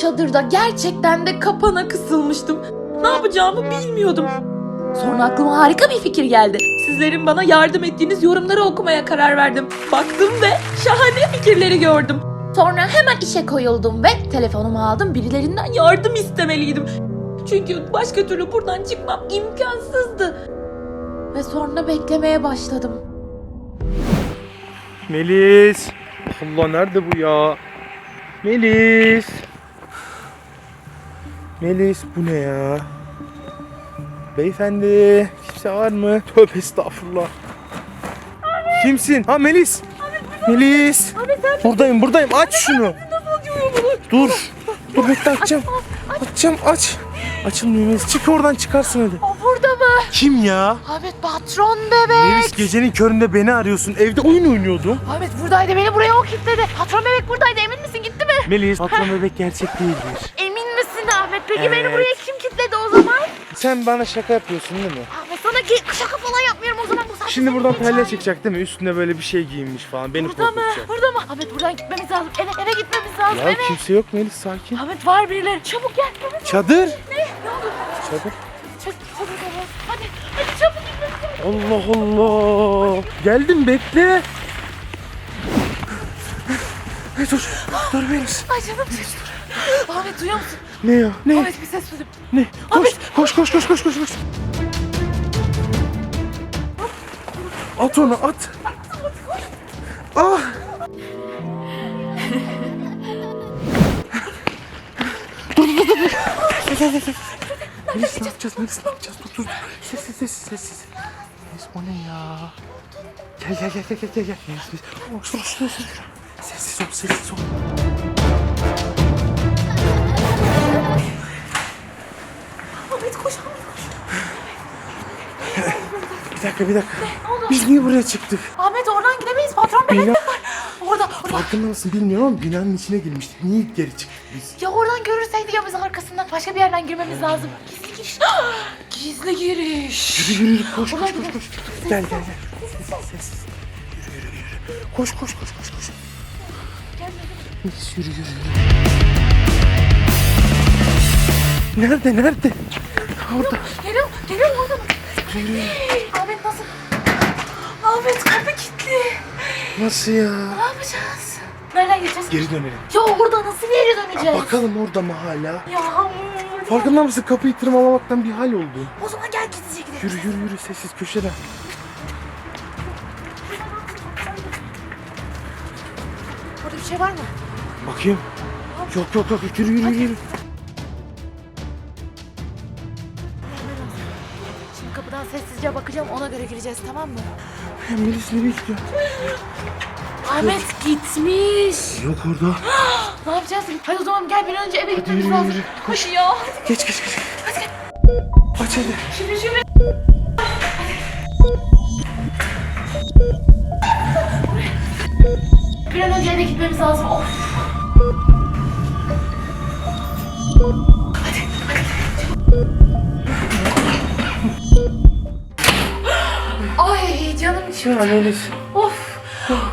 Çadırda gerçekten de kapana kısılmıştım. Ne yapacağımı bilmiyordum. Sonra aklıma harika bir fikir geldi. Sizlerin bana yardım ettiğiniz yorumları okumaya karar verdim. Baktım ve şahane fikirleri gördüm. Sonra hemen işe koyuldum ve telefonumu aldım. Birilerinden yardım istemeliydim. Çünkü başka türlü buradan çıkmam imkansızdı. Ve sonra beklemeye başladım. Melis. Allah nerede bu ya? Melis. Melis bu ne ya? Beyefendi kimse var mı? Tövbe estağfurullah. Kimsin? Ha Melis. Melis. Buradayım buradayım aç şunu. Dur. Dur bekle açacağım. Açacağım aç. Açılmıyor Melis. Çık oradan çıkarsın hadi. Mı? Kim ya? Ahmet patron bebek. Melis gecenin köründe beni arıyorsun. Evde oyun oynuyordum. Ahmet buradaydı beni buraya o kilitledi. Patron bebek buradaydı emin misin gitti mi? Melis patron bebek gerçek değildir. Emin misin Ahmet? Peki beni Evet. buraya kim kilitledi o zaman? Sen bana şaka yapıyorsun değil mi? Ahmet sana ki şaka falan yapmıyorum o zaman bu saçma Şimdi buradan sapan pelle hikaye. çıkacak değil mi? Üstünde böyle bir şey giyinmiş falan. Beni Burada mı? korkutacak. Burada mı? Ahmet buradan gitmemiz lazım. Eve, eve gitmemiz lazım Ya eve. kimse yok Melis sakin. Ahmet var birileri. Çabuk gel. Çabuk Çadır. ne? Ne oldu? Çadır. Allah Allah. Geldim bekle. Dur. Dur Melis. Ay canım Ahmet duyuyor musun? Ne ya? Ne? Ahmet bir ses duydum. Ne? Koş. Koş koş koş koş koş. koş. At onu at. Ah. dur dur dur. dur. Melis ne yapacağız? Melis ne yapacağız? Dur dur. Sessiz sessiz sessiz. Melis o ne ya? Gel gel gel gel gel gel. gel. Şuraya şuraya şuraya. Sessiz ol sessiz ol. Ahmet koş Ahmet koş. Bir dakika bir dakika. Biz niye buraya çıktık? Ahmet oradan gidemeyiz. Patron bebek Bina- de var. Orada. orada. Farkında mısın bilmiyorum ama binanın içine girmiştik. Niye geri çıktık biz? Ya oradan görürseydi ya biz arkasından başka bir yerden girmemiz lazım. Gizli giriş. Gizli giriş. Yürü yürü yürü koş koş koş koş. Gel gel gel. Sessiz. Yürü yürü yürü. Koş koş koş koş koş. Yürü yürü yürü. Nerede nerede? Orada. Geliyor, geliyor oradan. Yürü yürü. Ahmet nasıl? Ahmet kapı kilitli. Nasıl ya? Ne yapacağız? Nereden gideceğiz? Geri dönelim. Ya orada nasıl geri döneceğiz? Bakalım orada mı hala? Ya Farkında mısın kapıyı tırmalamaktan bir hal oldu. o zaman gel gizlice gidelim. Yürü yürü yürü sessiz köşeden. Orada bir şey var mı? Bakayım. Yok yok yok yürü yürü yürü. Şimdi kapıdan sessizce bakacağım ona göre gireceğiz tamam mı? Melis nereye gidiyor? Ahmet gitmiş. Yok orada. Ne yapacağız? Hadi o zaman gel bir an önce eve gitmemiz yürü, lazım. yürü. Koş ya. Geç geç geç. Hadi gel. Aç hadi. Şimdi şimdi. Bir an önce eve gitmemiz lazım. Of. Hadi, hadi. Ay canım içim. Ya Melis. Of.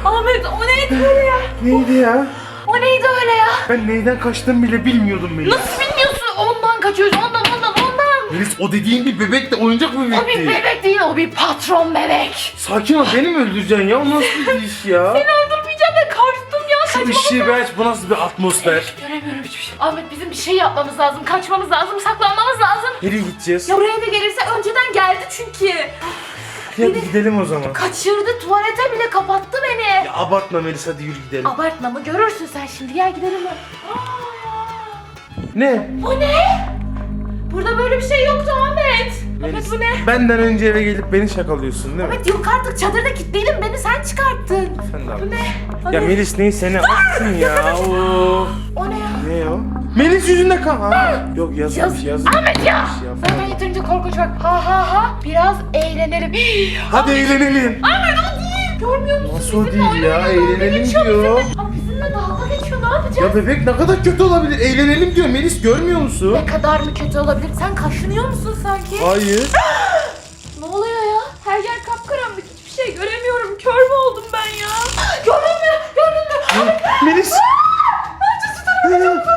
Ahmet o neydi böyle ya? Neydi ya? O neydi öyle ya? Ben neyden kaçtığımı bile bilmiyordum Melis. Nasıl bilmiyorsun? Ondan kaçıyoruz. Ondan ondan ondan. Melis o dediğin bir bebek de oyuncak bir O bebek bir değil. bebek değil o bir patron bebek. Sakin ol beni mi öldüreceksin ya? O nasıl bir iş ya? Seni öldürmeyeceğim de kaçtım ya. Şu Kaçmamız bir aç bu nasıl bir atmosfer? Göremiyorum hiçbir şey. Ahmet bizim bir şey yapmamız lazım. Kaçmamız lazım. Saklanmamız lazım. Nereye gideceğiz? Ya buraya da gelirse önceden geldi çünkü. Hadi gidelim o zaman. Kaçırdı tuvalete bile kapattı beni. Ya abartma Melis hadi yürü gidelim. Abartma mı görürsün sen şimdi gel gidelim. mi? Ne? Bu ne? Burada böyle bir şey yoktu Ahmet bu ne? Benden önce eve gelip beni şakalıyorsun değil mi? Ahmet yok artık çadırda kilitliydim beni sen çıkarttın. Sen de Bu ne? O Ya ne? Melis neyse ne attın ya. O ne ya? Ne o? Melis yüzünde kan. Ha. Yok yazmış yazmış. Ahmet ya. Yap. Zaten yeterince korkunç var. Ha ha ha. Biraz eğlenelim. Hadi eğlenelim. Ahmet o değil. Görmüyor musun? Nasıl o Bizimle değil ya? oynuyor, dalga Eğlenelim geçiyor diyor. bizimle. Ama ne yapacağız? Ya bebek ne kadar kötü olabilir? Eğlenelim diyor Melis görmüyor musun? Ne kadar mı kötü olabilir? Sen kaşınıyor musun sanki? Hayır. ne oluyor ya? Her yer kapkaranlık. Hiçbir şey göremiyorum. Kör mü oldum ben ya? Gördün mü? Gördün mü? Melis. Acısı tarafı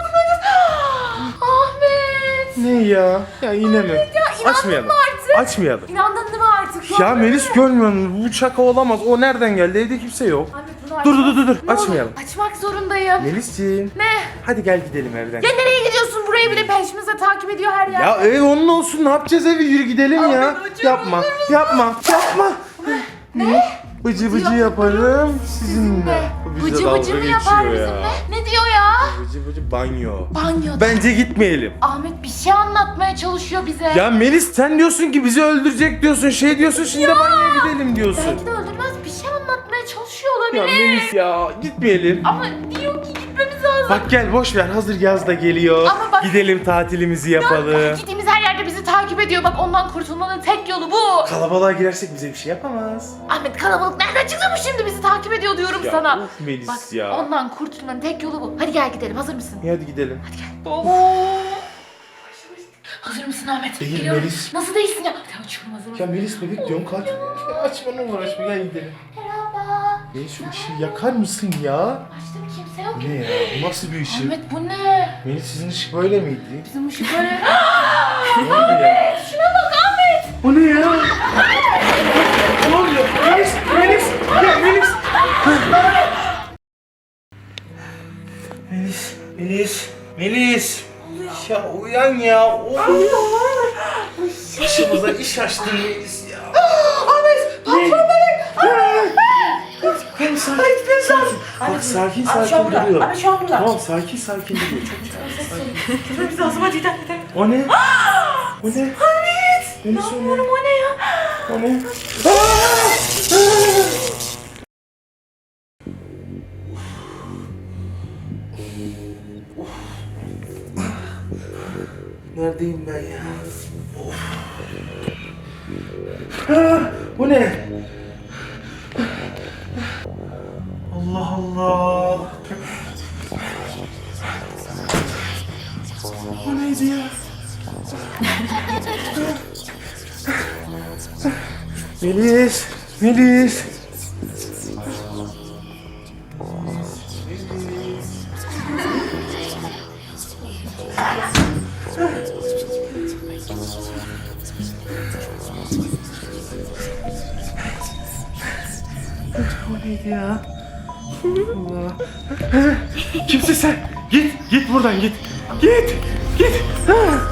Ahmet. Ne ya? Ya yine Ahmet mi? Ya, Açmayalım. Artık? Açmayalım. İnandın mı artık? Ya Melis görmüyor musun? Bu şaka olamaz. O nereden geldi? Evde kimse yok. Ahmet bunu Dur dur dur dur. olur, Açmayalım. Açmak zorundayım. Melisciğim. Ne? Hadi gel gidelim evden. Ya nereye gidiyorsun? Burayı bile peşimize takip ediyor her yer. Ya ev onun olsun. Ne yapacağız evi? Yürü gidelim ya. Ahmet, acıyor, Yapma. Yapma. Yapma. Ne? Bıcı bıcı yaparım sizinle. Bize Bıcı dalga bıcı mı geçiyor yapar ya. bizimle? Ne ya? Bıcı bıcı banyo. Banyoda. Bence gitmeyelim. Ahmet bir şey anlatmaya çalışıyor bize. Ya Melis sen diyorsun ki bizi öldürecek diyorsun. Şey diyorsun şimdi banyoya gidelim diyorsun. Belki de öldürmez bir şey anlatmaya çalışıyor Ya olabilir. Melis ya gitmeyelim. Ama diyor ki gitmemiz lazım. Bak gel boş ver hazır yaz da geliyor. Ama bak- Gidelim tatilimizi yapalım. Gittiğimiz takip ediyor. Bak ondan kurtulmanın tek yolu bu. Kalabalığa girersek bize bir şey yapamaz. Ahmet kalabalık nereden çıktı bu şimdi bizi takip ediyor diyorum Ya sana. of Melis Bak ya. ondan kurtulmanın tek yolu bu. Hadi gel gidelim hazır mısın? İyi hadi gidelim. Hazır mısın Ahmet? Değil, Geliyorum. Melis. Nasıl değilsin ya? Hadi açıyorum hazır mısın? Ya Melis bebek diyorum kalk. Açma ne uğraşma gel gidelim. Merhaba. Melis şu ışığı yakar mısın ya? Açtım kimse yok. Ne ya? Bu nasıl bir ışık? Ahmet bu ne? Melis sizin ışık böyle miydi? Bizim ışık böyle. Ne oldu ya? Şuna bak Ahmet. O ne ya? ne oluyor? Melis! Melis! Ya Melis! Melis! Melis! Melis! Ya uyan ya! Of! Başımıza iş açtın Melis ya! Ahmet! Patron bebek! Tamam sakin, sakin. Bak sakin sakin duruyor. Ahmet şu an burada. Tamam sakin sakin duruyor. Çok lazım hadi gidelim gidelim. O ne? O ne? Ahmet! Ne? O ne ya? O ne? Neredeyim ben ya? Of. Ah, bu ne? Melis, Melis. O neydi ya? Allah. Kimsin sen? Git, git buradan git. Git, git. Ha.